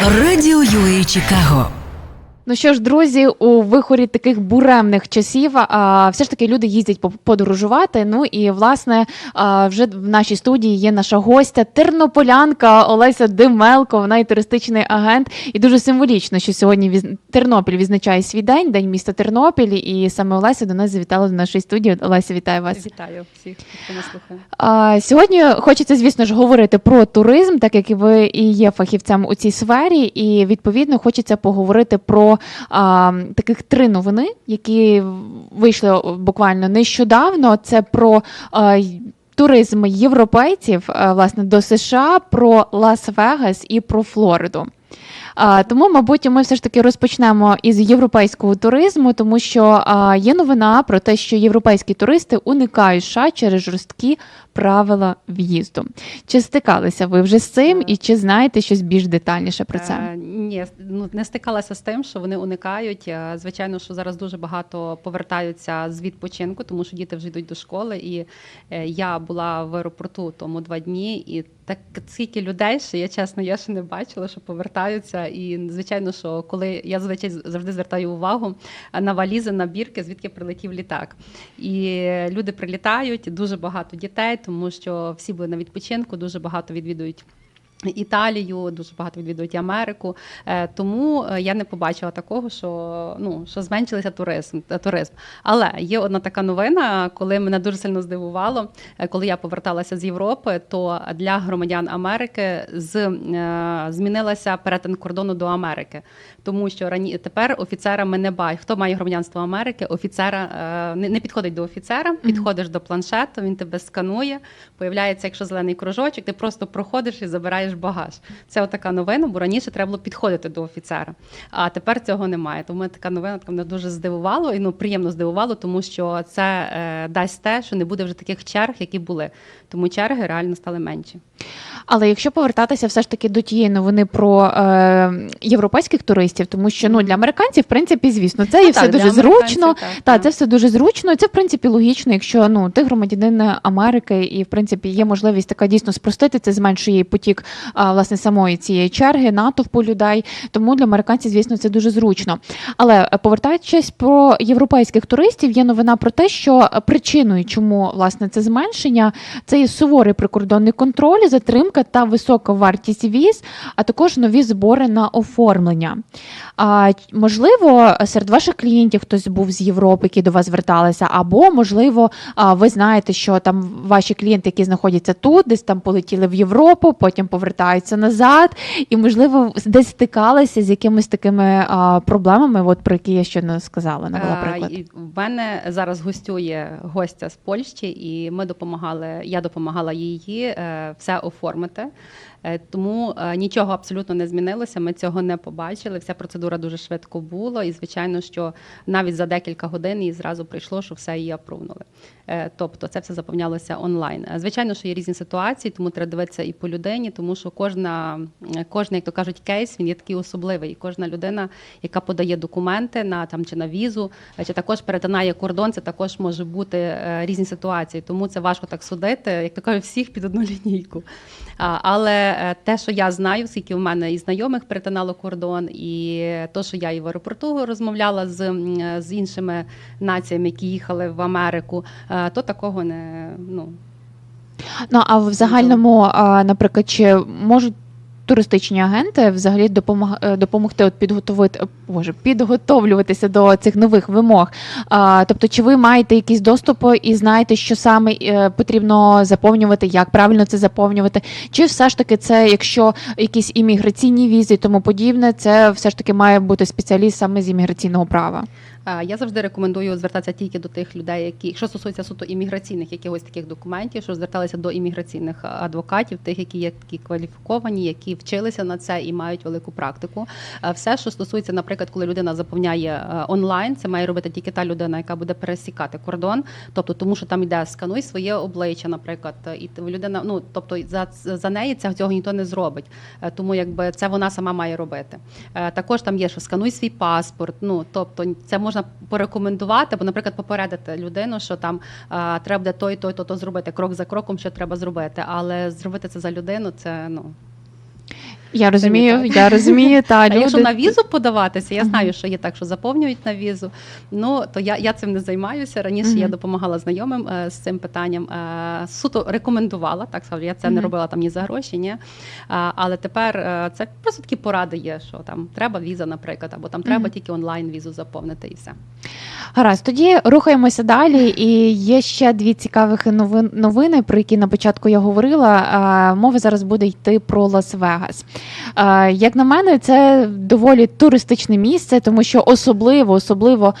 Радіо UA Чикаго. Ну що ж, друзі, у вихорі таких буремних часів а, все ж таки люди їздять по- подорожувати. Ну і власне а, вже в нашій студії є наша гостя, тернополянка Олеся Димелко. Вона і туристичний агент. І дуже символічно, що сьогодні віз... Тернопіль відзначає свій день, день міста Тернопіль. І саме Олеся до нас завітала до нашої студії. Олеся, вітаю вас. Вітаю всіх, хто нас слухає. А, сьогодні хочеться, звісно ж, говорити про туризм, так як і ви і є фахівцем у цій сфері, і відповідно хочеться поговорити про а, таких три новини, які вийшли буквально нещодавно. Це про а, туризм європейців власне до США, про Лас-Вегас і про Флориду. А, тому, мабуть, ми все ж таки розпочнемо із європейського туризму, тому що є новина про те, що європейські туристи уникають США через жорсткі правила в'їзду. Чи стикалися ви вже з цим, і чи знаєте щось більш детальніше про це? Е, ні, ну не стикалася з тим, що вони уникають. Е, Звичайно, що зараз дуже багато повертаються з відпочинку, тому що діти вже йдуть до школи. І е, я була в аеропорту тому два дні, і так скільки людей, що я чесно, я ще не бачила, що повертаються. І звичайно, що коли я звичай завжди звертаю увагу на валізи, на бірки, звідки прилетів літак. І люди прилітають, дуже багато дітей, тому що всі були на відпочинку, дуже багато відвідують. Італію, дуже багато відвідують Америку. Е, Тому е, я не побачила такого, що ну що зменшилися туризм е, туризм. Але є одна така новина, коли мене дуже сильно здивувало, коли я поверталася з Європи, то для громадян Америки з змінилася перетин кордону до Америки, тому що рані тепер офіцерами не бай. Хто має громадянство Америки, офіцера не, не підходить до офіцера, підходиш до планшету, він тебе сканує. Появляється, якщо зелений кружочок, ти просто проходиш і забираєш багаж. Це отака новина, бо раніше треба було підходити до офіцера. А тепер цього немає. Тому мене така новина така мене дуже здивувало і ну приємно здивувало, тому що це е, дасть те, що не буде вже таких черг, які були. Тому черги реально стали менші. Але якщо повертатися все ж таки до тієї новини про е, європейських туристів, тому що ну для американців, в принципі, звісно, це є Ну, все так, дуже зручно. так, Та так. це все дуже зручно. Це в принципі логічно, якщо ну ти громадянин Америки, і в принципі є можливість така дійсно спростити. Це зменшує потік а, власне самої цієї черги, натовпу людей. Тому для американців, звісно, це дуже зручно. Але е, повертаючись про європейських туристів, є новина про те, що е, причиною, чому власне це зменшення, це є суворий прикордонний контроль, затримка та висока вартість віз, а також нові збори на оформлення. А можливо, серед ваших клієнтів хтось був з Європи, які до вас зверталися, або можливо, ви знаєте, що там ваші клієнти, які знаходяться тут, десь там полетіли в Європу, потім повертаються назад, і можливо десь стикалися з якимись такими а, проблемами, от про які я щойно сказала, навела приклад. В мене зараз гостює гостя з Польщі, і ми допомагали. Я допомагала її е, все оформити. Е, Тому е, нічого абсолютно не змінилося. Ми цього не побачили. Вся процедура дуже швидко була. І звичайно, що навіть за декілька годин їй зразу прийшло, що все її апрувнули. Е, Тобто це все заповнялося онлайн. Е, Звичайно, що є різні ситуації, тому треба дивитися і по людині, тому що кожна, е, кожна, як то кажуть, кейс він є такий особливий. І кожна людина, яка подає документи на там чи на візу, е, чи також перетинає кордон, це також може бути е, різні ситуації. Тому це важко так судити, як то кажуть, всіх під одну лінійку. А, Е, те, що я знаю, скільки в мене і знайомих перетинало кордон, і то, що я і в аеропорту розмовляла з, е, з іншими націями, які їхали в Америку, е, то такого не ну. Ну а в загальному, наприклад, чи можуть туристичні агенти взагалі допомог, е, допомогти от підготовити е, боже, підготовлюватися до цих нових вимог? А, тобто, чи ви маєте якийсь доступ і знаєте, що саме е, потрібно заповнювати, як правильно це заповнювати? Чи все ж таки це, якщо якісь імміграційні візи тому подібне, це все ж таки має бути спеціаліст саме з імміграційного права? Я завжди рекомендую звертатися тільки до тих людей, які, що стосується суто імміграційних якихось таких документів, що зверталися до імміграційних адвокатів, тих, які є такі кваліфіковані, які вчилися на це і мають велику практику. Все, що стосується, наприклад, коли людина заповняє онлайн, це має робити тільки та людина, яка буде пересікати кордон. Тобто, тому що там йде скануй своє обличчя, наприклад, і людина, ну тобто за, за неї це цього ніхто не зробить. Е, Тому якби це вона сама має робити. Е, Також там є, що скануй свій паспорт. Ну тобто, це можна порекомендувати, або, наприклад, попередити людину, що там а, треба буде то і то-то то зробити крок за кроком, що треба зробити. Але зробити це за людину, це ну Я розумію, я розумію, та А люди. якщо на візу подаватися, я знаю, що є так, що заповнюють на візу. Ну то я, я цим не займаюся. Раніше я допомагала знайомим е, з цим питанням. Е, суто рекомендувала, так скажу. Я це не робила там ні за гроші, ні. Але тепер е, це просто такі поради є, що там треба віза, наприклад, або там треба тільки онлайн візу заповнити і все. Гаразд, тоді рухаємося далі. І є ще дві цікавих новин, новини, про які на початку я говорила. Мова зараз буде йти про Лас-Вегас. А, Як на мене, це доволі туристичне місце, тому що особливо, особливо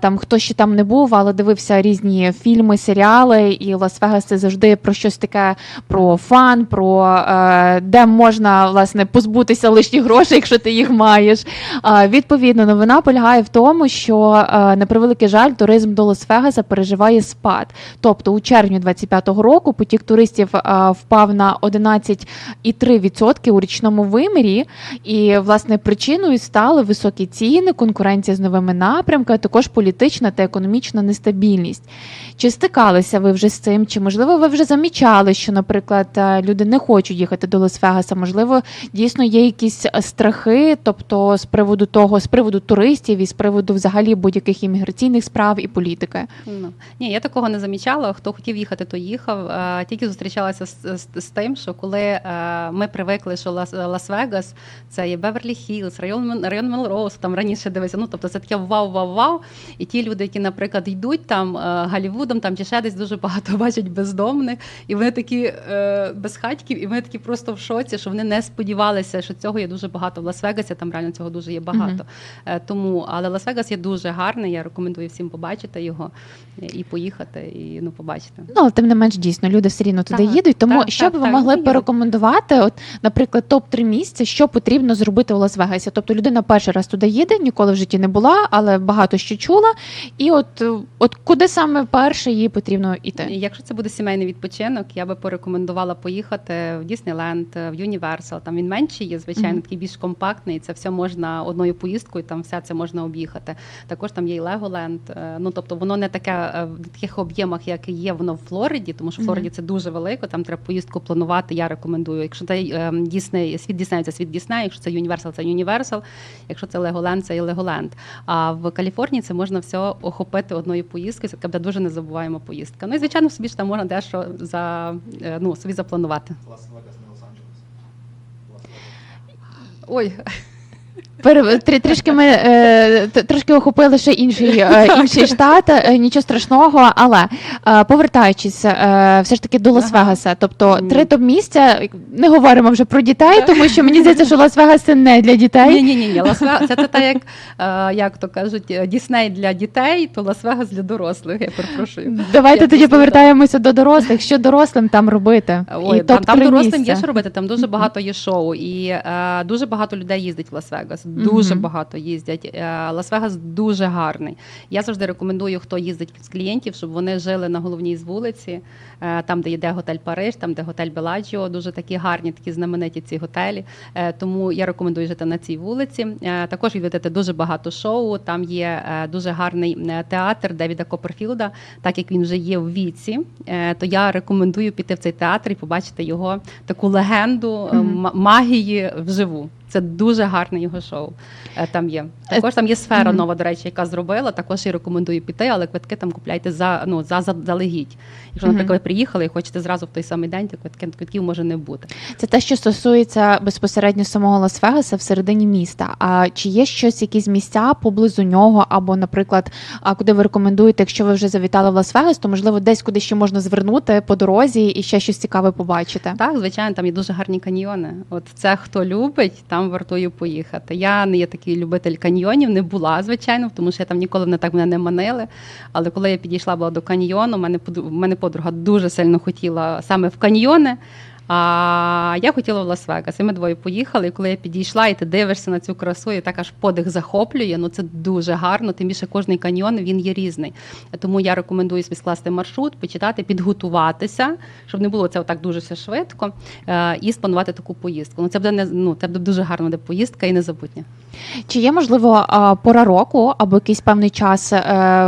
там хто ще там не був, але дивився різні фільми, серіали. І Лас-Вегас це завжди про щось таке про фан, про е, де можна власне позбутися лишніх грошей, якщо ти їх маєш. Відповідно, новина полягає в тому, що е, на превеликий жаль, туризм до Лас-Вегаса переживає спад. Тобто у червні 25-го року потік туристів е, впав на 11,3% у річному вимірі. І власне причиною стали високі ціни, конкуренція з новими напрямками, а також політична та економічна нестабільність. Чи стикалися ви вже з цим? Чи можливо ви вже замічали, що, наприклад, е, люди не хочуть їхати до Лас-Вегаса? Можливо, дійсно є якісь е, страхи, тобто з приводу того, з приводу туристів і з приводу взагалі будь-яких імміграційних справ і політики. Ну ні, я такого не замічала. Хто хотів їхати, то їхав. Е, Тільки зустрічалася з, з, з тим, що коли ми привикли, що Лас, Лас-Вегас це є Беверлі Хіллз, район район Мелроуз, там раніше дивився. Ну тобто це таке вау, вау, вау. І ті люди, які, наприклад, йдуть там е, Голлівудом, там чи ще десь дуже багато бачать бездомних, і вони такі е, безхатьків, і вони такі просто в шоці, що вони не сподівалися, що цього є дуже багато в Лас-Вегасі. Там реально цього дуже є багато. Мгм. Е, Тому, але Лас-Вегас є дуже гарний. Я рекомендую всім побачити його і поїхати, і ну побачити. Ну, але тим не менш дійсно люди все рівно туди Так, їдуть. Тому так, що так, б ви так, могли б порекомендувати, от, наприклад, топ 3 місця, що потрібно зробити у Лас-Вегасі? Тобто людина перший раз туди їде, ніколи в житті не була, але багато що чула. І от, е, от куди саме перше їй потрібно йти? Якщо це буде сімейний відпочинок, я би порекомендувала поїхати в Діснейленд, в Юніверсал. Там він менший є, звичайно, такий більш компактний. Це все можна одною поїздкою, там все це можна об'їхати. Також там є і Леголенд. Е, Ну тобто воно не таке е, в таких об'ємах, як є воно в Флориді, тому що в. Флориді це дуже велико. Там треба поїздку планувати. Я рекомендую. Якщо це е, Дісней, світ Діснею, це світ Діснею, якщо це Юніверсал, це Юніверсал. Якщо це Леголенд, це і Леголенд. А в Каліфорнії це можна все охопити одною поїздкою. Це така дуже незабуваємо поїздка. Ну і звичайно, собі ж там можна дещо за е, ну собі запланувати. Лас-Вегас, не Лос-Анджелес. Ой, Трішки ми е, трошки охопили ще інший, е, інший штат, е, нічого страшного, але е, повертаючись е, все ж таки до Лас-Вегаса, тобто три топ місця, не говоримо вже про дітей, тому що мені здається, що Лас-Вегас це не для дітей. ні, ні, ні. Лас-Вегас це, так, як, е, як то кажуть, Дісней для дітей, то Лас-Вегас для дорослих. Я перепрошую. Давайте Я тоді повертаємося до дорослих. Що дорослим там робити? Ой, І там, там дорослим місця. є що робити, там дуже багато є шоу, і е, дуже багато людей їздить в Лас-Вегас. Дуже Мгм. багато їздять. Е, Лас-Вегас дуже гарний. Я завжди рекомендую, хто їздить з клієнтів, щоб вони жили на головній з вулиці, е, там, де йде готель Париж, там, де готель Беладжіо. Дуже такі гарні, такі знамениті ці готелі. Е, тому я рекомендую жити на цій вулиці. Також відвідати дуже багато шоу. Там є дуже гарний театр Девіда Копперфілда, так як він вже є в віці. То я рекомендую піти в цей театр і побачити його таку легенду м- магії вживу. Це дуже гарне його шоу. е, Там є. Також там є сфера нова, до речі, яка зробила. Також і рекомендую піти, але квитки там купляйте за ну за за- залегідь. Якщо, наприклад, ви приїхали і хочете зразу в той самий день, то квитки квитків може не бути. Це те, що стосується безпосередньо самого Лас-Вегаса всередині міста. А чи є щось, якісь місця поблизу нього, або, наприклад, куди ви рекомендуєте, якщо ви вже завітали в Лас-Вегас, то можливо десь куди ще можна звернути по дорозі і ще щось цікаве побачити? Так, звичайно, там є дуже гарні каньйони. От це хто любить, там вартує поїхати. Я не є такий любитель каньйонів, не була, звичайно, тому що я там ніколи не так мене не манили. Але коли я підійшла була до каньйону, мене мене подруга дуже сильно хотіла саме в каньйони. А я хотіла в Лас-Вегас. І ми двоє поїхали. І коли я підійшла, і ти дивишся на цю красу, і так аж подих захоплює. Ну це дуже гарно. Тим більше кожний каньйон він є різний. Тому я рекомендую собі скласти маршрут, почитати, підготуватися, щоб не було це отак дуже все швидко, е, і спланувати таку поїздку. Ну це буде не ну це буде дуже гарна поїздка і незабутня. Чи є можливо пора року або якийсь певний час е,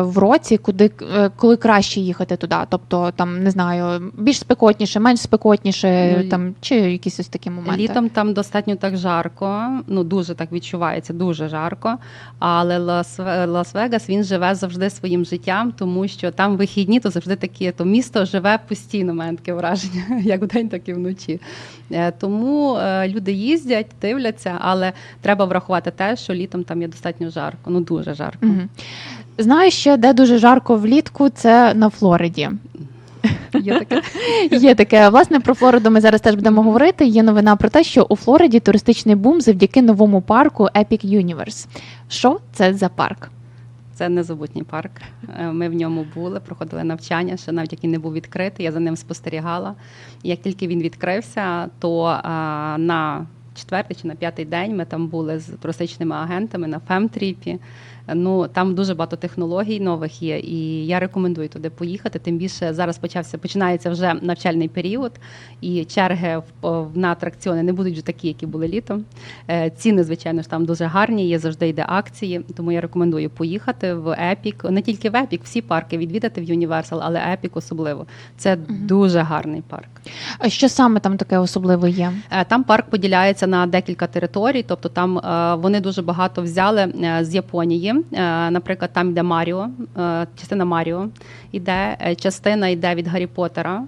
в році, куди е, коли краще їхати туди? Тобто там не знаю, більш спекотніше, менш спекотніше, Ну, там чи якісь ось такі моменти? Літом там достатньо так жарко, ну дуже так відчувається, дуже жарко. Але Лас- Лас-Вегас він живе завжди своїм життям, тому що там вихідні, то завжди такі, то місто живе постійно, мене таке враження, як вдень, так і вночі. Е, Тому е, люди їздять, дивляться, але треба врахувати те, що літом там є достатньо жарко, ну дуже жарко. Угу. Знаю ще, де дуже жарко влітку, це на Флориді. Є таке. Є таке. Власне, про Флориду ми зараз теж будемо говорити. Є новина про те, що у Флориді туристичний бум завдяки новому парку Epic Universe. Що це за парк? Це незабутній парк. Е, Ми в ньому були, проходили навчання, ще навіть який не був відкритий. Я за ним спостерігала. І як тільки він відкрився, то а, на четвертий чи на п'ятий день ми там були з туристичними агентами на фемтріпі. Ну там дуже багато технологій нових є, і я рекомендую туди поїхати. Тим більше зараз почався починається вже навчальний період, і черги на атракціони не будуть вже такі, які були літом. Е, Ціни, звичайно ж, там дуже гарні. Є завжди йде акції. Тому я рекомендую поїхати в Епік. Не тільки в Епік, всі парки відвідати в Universal, але Епік особливо. Це дуже гарний парк. А Що саме там таке особливе є? Е, Там парк поділяється на декілька територій, тобто там е, вони дуже багато взяли з Японії. Е, Наприклад, там йде Маріо, е, частина Маріо йде, е, частина йде від Гаррі Поттера,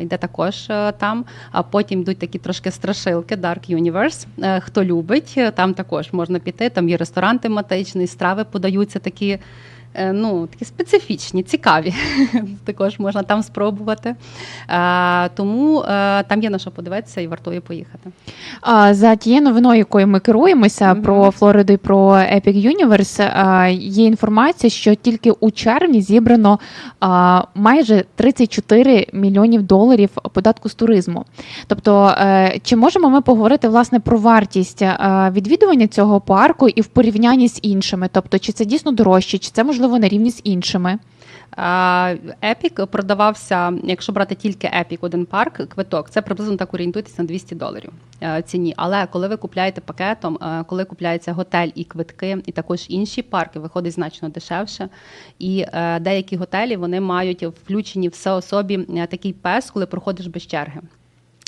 йде також там. А потім йдуть такі трошки страшилки, Dark Universe. Хто любить, там також можна піти. Там є ресторан тематичний, страви подаються такі. Е, Ну, такі специфічні, цікаві. Також можна там спробувати. Тому е, там є на що подивитися і вартує поїхати. За тією новиною, якою ми керуємося Мгм. про Флориду і про Epic Universe, є інформація, що тільки у червні зібрано майже 34 мільйонів доларів податку з туризму. Тобто, е, чи можемо ми поговорити власне про вартість відвідування цього парку і в порівнянні з іншими? Тобто, чи це дійсно дорожче, чи це можливо на рівні з іншими? Епік продавався, якщо брати тільки Епік, один парк, квиток, це приблизно так орієнтуйтесь на 200 доларів е, ціні. Але коли ви купляєте пакетом, е, коли купляється готель і квитки, і також інші парки, виходить значно дешевше. І е, деякі готелі вони мають включені все особі такий пес, коли проходиш без черги.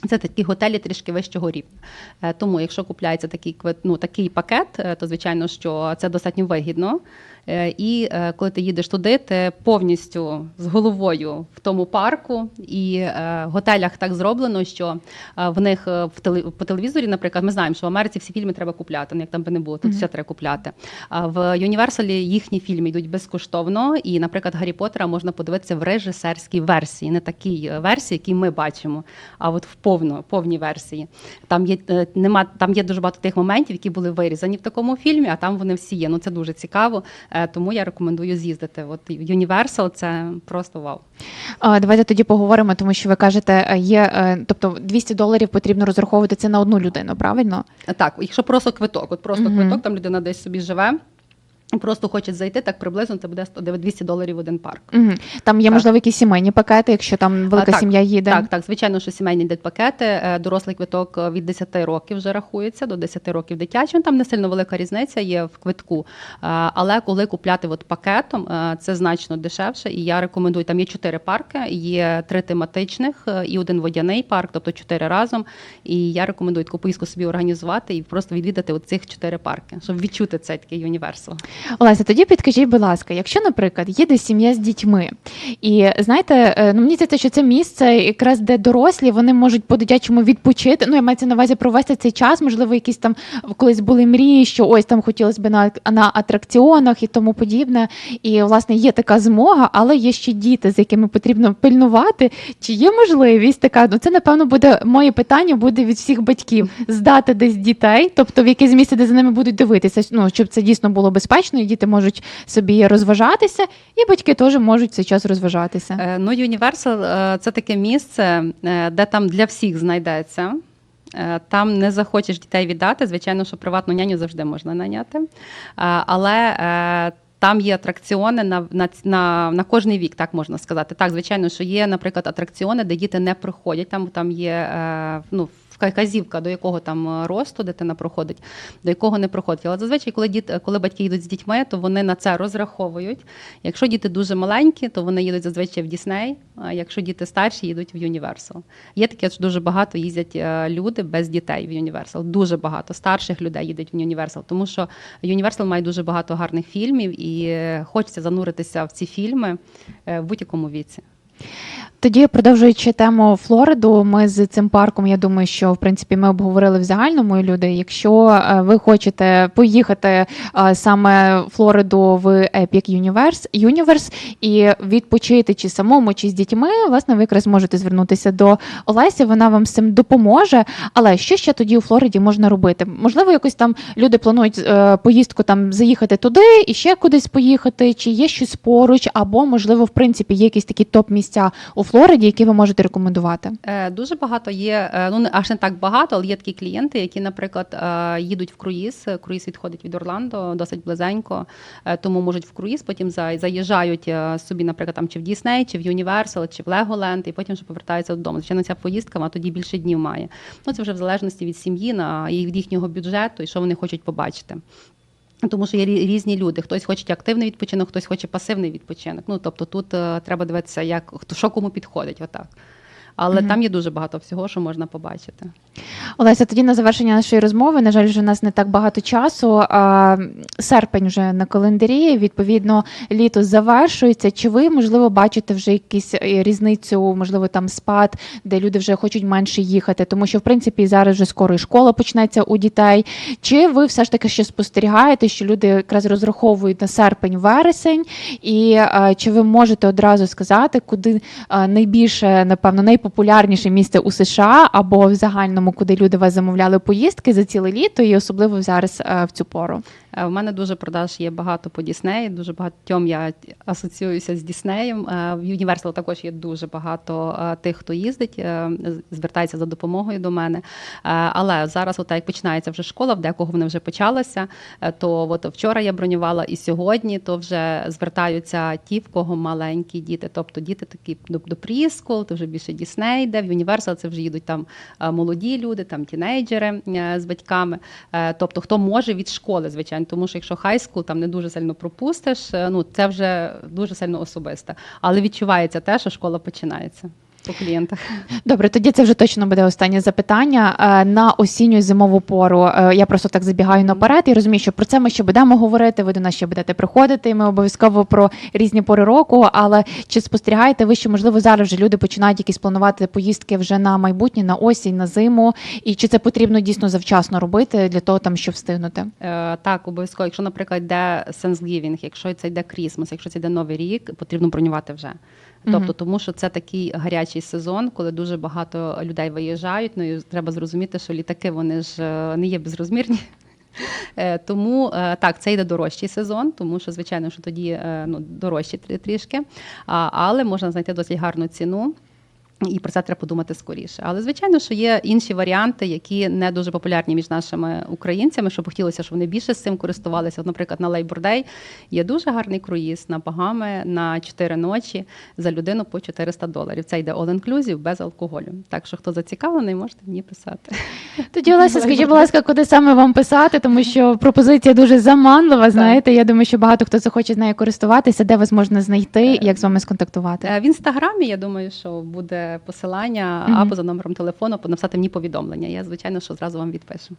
Це такі готелі трішки вищого рівня. Тому, якщо купляється такий квит, ну, такий пакет, то звичайно, що це достатньо вигідно. Е, І е, коли ти їдеш туди, ти повністю з головою в тому парку, і е, в готелях так зроблено, що в них в по телевізорі, наприклад, ми знаємо, що в Америці всі фільми треба купляти, ну як там би не було, тут Мгм. все треба купляти. А в Юніверсалі їхні фільми йдуть безкоштовно, і, наприклад, Гаррі Поттера можна подивитися в режисерській версії, не такій версії, які ми бачимо, а от в повно, повній версії. Там є нема там є дуже багато тих моментів, які були вирізані в такому фільмі, а там вони всі є. Ну це дуже цікаво. Е, Тому я рекомендую з'їздити. От Universal – це просто вау. Давайте тоді поговоримо, тому що ви кажете, е, є, е, тобто 200 доларів потрібно розраховувати це на одну людину, правильно? Так, якщо просто квиток, от просто Мгм. квиток, там людина десь собі живе. Просто хоче зайти, так приблизно це буде 100 200 доларів один парк. Угу. Там є, Так. можливо, якісь сімейні пакети, якщо там велика А, так, сім'я їде. Так, так, звичайно, що сімейні йдуть пакети. Е, Дорослий квиток е, від 10 років вже рахується, до 10 років дитячий. Ну, Там не сильно велика різниця є в квитку. Е, Але коли купляти от пакетом, це значно дешевше. І я рекомендую, там є чотири парки, є три тематичних і один водяний парк, тобто чотири разом. І я рекомендую таку поїздку собі організувати і просто відвідати от цих чотири парки, щоб відчути цей такий універсал. Олеся, тоді підкажіть, будь ласка, якщо, наприклад, їде сім'я з дітьми, і знаєте, е, ну мені здається, що це місце, якраз де дорослі, вони можуть по-дитячому відпочити. Ну, я мається на увазі провести цей час, можливо, якісь там колись були мрії, що ось там хотілося б на, на атракціонах і тому подібне. І власне є така змога, але є ще діти, з якими потрібно пильнувати. Чи є можливість така? Ну це напевно буде моє питання, буде від всіх батьків здати десь дітей, тобто в якесь місце, де за ними будуть дивитися, ну щоб це дійсно було безпечно, і діти можуть собі розважатися, і батьки теж можуть цей час розважатися. Е, Ну, е, – це таке місце, е, де там для всіх знайдеться. Е, Там не захочеш дітей віддати. Звичайно, що приватну няню завжди можна наняти. Але там є атракціони на, на, на, на кожний вік, так можна сказати. Так, звичайно, що є, наприклад, атракціони, де діти не приходять. Там, там є ну, вказівка, до якого там е, росту дитина проходить, до якого не проходить. Але зазвичай, коли діт, коли батьки їдуть з дітьми, то вони на це розраховують. Якщо діти дуже маленькі, то вони їдуть зазвичай в Дісней. А якщо діти старші, їдуть в Юніверсал. Є таке, що дуже багато їздять е, люди без дітей в Юніверсал. Дуже багато старших людей їдуть в Юніверсал, тому що Юніверсал має дуже багато гарних фільмів і е, хочеться зануритися в ці фільми в будь-якому віці. Тоді, продовжуючи тему Флориду, ми з цим парком, я думаю, що в принципі ми обговорили в загальному люди. Якщо е, ви хочете поїхати е, саме Флориду в Epic Universe, Universe і відпочити чи самому, чи з дітьми, власне, ви якраз можете звернутися до Олесі. Вона вам з цим допоможе. Але що ще тоді у Флориді можна робити? Можливо, якось там люди планують е, поїздку там заїхати туди і ще кудись поїхати, чи є щось поруч, або можливо, в принципі, є якісь такі топ місця у Флориді, які ви можете рекомендувати. Е, Дуже багато є, е, ну не- аж не так багато, але є такі клієнти, які, наприклад, е, їдуть в круїз. Круїз відходить від Орландо досить близенько, тому можуть в круїз, потім за- заїжджають собі, наприклад, там чи в Дісней, чи в Юніверсал, чи в Леголенд, і потім вже повертаються додому. Звичайно, ця поїздка вона тоді більше днів має. Ну це вже в залежності від сім'ї на і від їхнього бюджету і що вони хочуть побачити. Тому що є різні люди. Хтось хоче активний відпочинок, хтось хоче пасивний відпочинок. Ну тобто тут е, треба дивитися, як хто що кому підходить, отак. Але Мгм. там є дуже багато всього, що можна побачити. Олеся, тоді на завершення нашої розмови. На жаль, вже у нас не так багато часу. А, серпень вже на календарі. Відповідно, літо завершується. Чи ви можливо бачите вже якісь е, різницю, можливо, там спад, де люди вже хочуть менше їхати? Тому що в принципі зараз вже скоро і школа почнеться у дітей. Чи ви все ж таки ще спостерігаєте, що люди якраз розраховують на серпень-вересень? І а, чи ви можете одразу сказати, куди а, найбільше, напевно, найпопулярніше місце у США або в загальному, куди люди вас замовляли поїздки за ціле літо, і особливо зараз в цю пору? Е, В мене дуже продаж є багато по Діснеї. Дуже багатьом я асоціююся з Діснеєм. Е, В Юніверсал також є дуже багато е, тих, хто їздить, е, звертається за допомогою до мене. Е, Але зараз, от як починається вже школа, в декого вона вже почалася. е, То от вчора я бронювала і сьогодні, то вже звертаються ті, в кого маленькі діти. Тобто діти такі до, пріскул, то вже більше Дісней йде. В Юніверсал це вже їдуть там е, молоді люди, там тінейджери е, з батьками. Е, Тобто, хто може від школи, звичайно, тому що якщо хайскул там не дуже сильно пропустиш, е, ну це вже дуже сильно особисте. Але відчувається те, що школа починається по клієнтах. Добре, тоді це вже точно буде останнє запитання. Е, На осінню зимову пору е, я просто так забігаю наперед і розумію, що про це ми ще будемо говорити. Ви до нас ще будете приходити. Ми обов'язково про різні пори року. Але чи спостерігаєте ви, що можливо зараз вже люди починають якісь планувати поїздки вже на майбутнє, на осінь, на зиму? І чи це потрібно дійсно завчасно робити для того, там щоб встигнути? Е, Так, обов'язково. Якщо, наприклад, йде Thanksgiving, якщо це йде Крісмас, якщо це йде Новий рік, потрібно бронювати вже. Тобто, тому що це такий гарячий сезон, коли дуже багато людей виїжджають. Ну і треба зрозуміти, що літаки вони ж е, не є безрозмірні. Е, Тому е, так, це йде дорожчий сезон, тому що, звичайно, що тоді ну, дорожчі трі- трішки, але можна знайти досить гарну ціну. І про це треба подумати скоріше. Але звичайно, що є інші варіанти, які не дуже популярні між нашими українцями, щоб хотілося, щоб вони більше з цим користувалися. От, наприклад, на Labor Day є дуже гарний круїз на Багами на 4 ночі за людину по 400 доларів. Це йде all-inclusive, без алкоголю. Так що хто зацікавлений, можете мені писати. Тоді Олеся, скажіть, будь ласка, куди саме вам писати, тому що пропозиція дуже заманлива. Знаєте, я думаю, що багато хто захоче з нею користуватися. Де вас можна знайти, як з вами сконтактувати? Е, В інстаграмі я думаю, що буде посилання Мгм. або за номером телефону, написати мені повідомлення. Я звичайно, що зразу вам відпишу.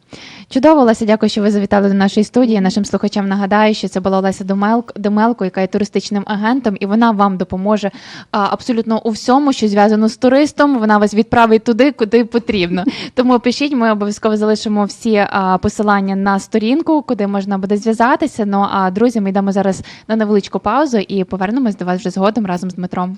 Чудово, Олеся, дякую, що ви завітали до нашої студії. Нашим слухачам нагадаю, що це була Олеся Домелк- Домелко, яка є туристичним агентом, і вона вам допоможе абсолютно у всьому, що зв'язано з туристом. Вона вас відправить туди, куди потрібно. Тому пишіть, ми обов'язково залишимо всі посилання на сторінку, куди можна буде зв'язатися. Ну а друзі, ми йдемо зараз на невеличку паузу і повернемось до вас вже згодом разом з Дмитром.